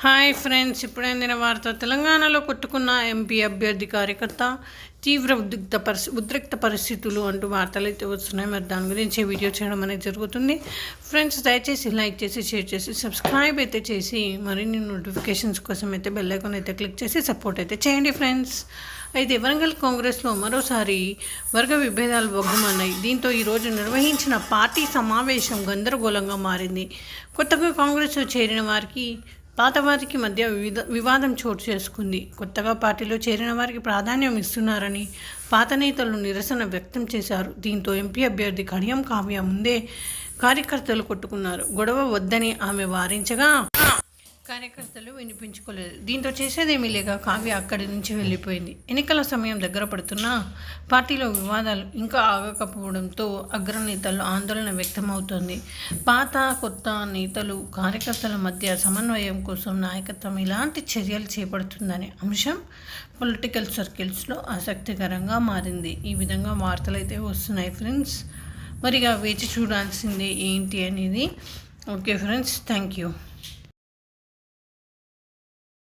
Hi friends ఇప్పుడే అందిన వార్త. తెలంగాణలో కొట్టుకున్న ఎంపీ అభ్యర్థి కార్యకర్త తీవ్ర ఉద్రిక్త పరిస్థి ఉద్రిక్త పరిస్థితులు అంటూ వార్తలు అయితే వస్తున్నాయి. మరి దాని గురించి వీడియో చేయడం అనేది జరుగుతుంది. ఫ్రెండ్స్ దయచేసి లైక్ చేసి షేర్ చేసి సబ్స్క్రైబ్ అయితే చేసి మరిన్ని నోటిఫికేషన్స్ కోసం అయితే బెల్ ఐకాన్ అయితే క్లిక్ చేసి సపోర్ట్ అయితే చేయండి ఫ్రెండ్స్ అయితే వరంగల్ కాంగ్రెస్లో మరోసారి వర్గ విభేదాలు బొగ్గుమన్నాయి దీంతో ఈరోజు నిర్వహించిన పార్టీ సమావేశం గందరగోళంగా మారింది. కొత్తగా కాంగ్రెస్లో చేరిన వారికి పాత వారికి మధ్య వివిధ వివాదం చోటు చేసుకుంది. కొత్తగా పార్టీలో చేరిన వారికి ప్రాధాన్యం ఇస్తున్నారని పాత నేతలు నిరసన వ్యక్తం చేశారు. దీంతో ఎంపీ అభ్యర్థి కడియం కావ్య ముందే కార్యకర్తలు కొట్టుకున్నారు. గొడవ వద్దని ఆమె వారించగా కార్యకర్తలు వినిపించుకోలేదు. దీంతో చేసేదేమీ లేక కావ్య అక్కడి నుంచి వెళ్ళిపోయింది. ఎన్నికల సమయం దగ్గర పడుతున్నా పార్టీలో వివాదాలు ఇంకా ఆగకపోవడంతో అగ్రనేతల్లో ఆందోళన వ్యక్తమవుతోంది. పాత కొత్త నేతలు కార్యకర్తల మధ్య సమన్వయం కోసం నాయకత్వం ఎలాంటి చర్యలు చేపడుతుందనే అంశం పొలిటికల్ సర్కిల్స్లో ఆసక్తికరంగా మారింది. ఈ విధంగా వార్తలు అయితే వస్తున్నాయి ఫ్రెండ్స్. మరిగా వేచి చూడాల్సిందే ఏంటి అనేది. Okay friends thank you.